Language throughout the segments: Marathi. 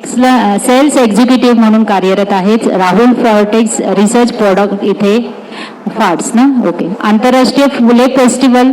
सेल्स एक्झिक्युटिव्ह uh, म्हणून कार्यरत आहेत. राहुल फॉर्टेक्स रिसर्च प्रॉडक्ट इथे फार्ट्स ना? ओके आंतरराष्ट्रीय फुले फेस्टिवल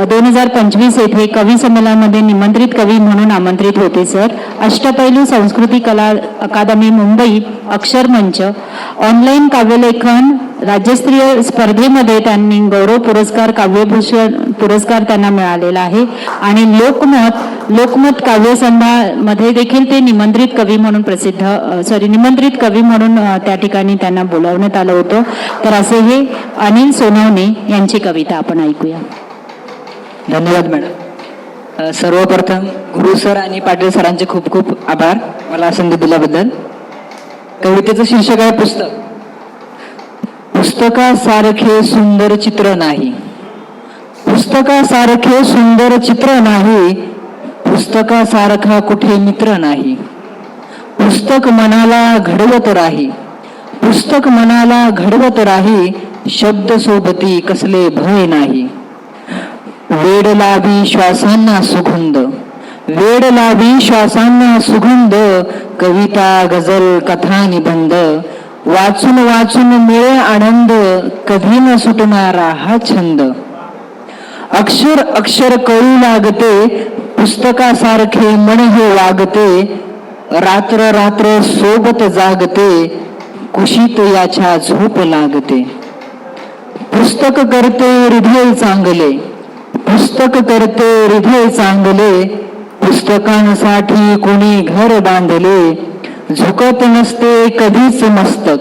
दोन हजार पंचवीस येथे कवी संमेलनामध्ये निमंत्रित कवी म्हणून आमंत्रित होते सर. अष्टपैलू संस्कृती कला अकादमी मुंबई अक्षर मंच. ऑनलाईन काव्यलेखन राज्यस्तरीय स्पर्धेमध्ये त्यांनी गौरव पुरस्कार काव्यभूषण पुरस्कार त्यांना मिळालेला आहे. आणि लोकमत लोकमत काव्यसंभामध्ये देखील ते निमंत्रित कवी म्हणून प्रसिद्ध सॉरी निमंत्रित कवी म्हणून त्या ठिकाणी त्यांना बोलावण्यात आलं होतं. तर असे हे अनिल सोनवणे यांची कविता आपण ऐकूया. धन्यवाद मॅडम सर्वप्रथम गुरु सर आणि पाटील सरांचे खूप खूप आभार मला संधी दिल्याबद्दल. कवितेचं शीर्षक आहे पुस्तक. पुस्तकासारखे सुंदर चित्र नाही. पुस्तकासारखे सुंदर चित्र नाही. पुस्तकासारखा कुठे मित्र नाही. पुस्तक मनाला घडवत राही. पुस्तक मनाला घडवत राही शब्द सोबती कसले भय नाही. वेड लाभी श्वासांना सुगंध. वेड लाभी श्वासांना सुगंध कविता गझल कथा निबंध. वाचून वाचून मिळे आनंद कधी न सुटणारा हा छंद. अक्षर अक्षर कळू लागते पुस्तकासारखे मन हे वागते. रात्र रात्र सोबत जागते कुशीत याच्या झोप लागते. पुस्तक करते हृदय चांगले पुस्तक करते हृदय चांगले पुस्तकांसाठी कोणी घर बांधले. झुकत नसते कधीच मस्तक.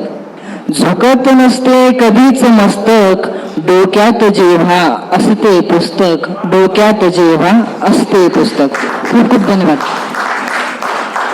झुकत नसते कधीच मस्तक. डोक्यात जेव्हा असते पुस्तक. डोक्यात जेव्हा असते पुस्तक. खूप खूप धन्यवाद.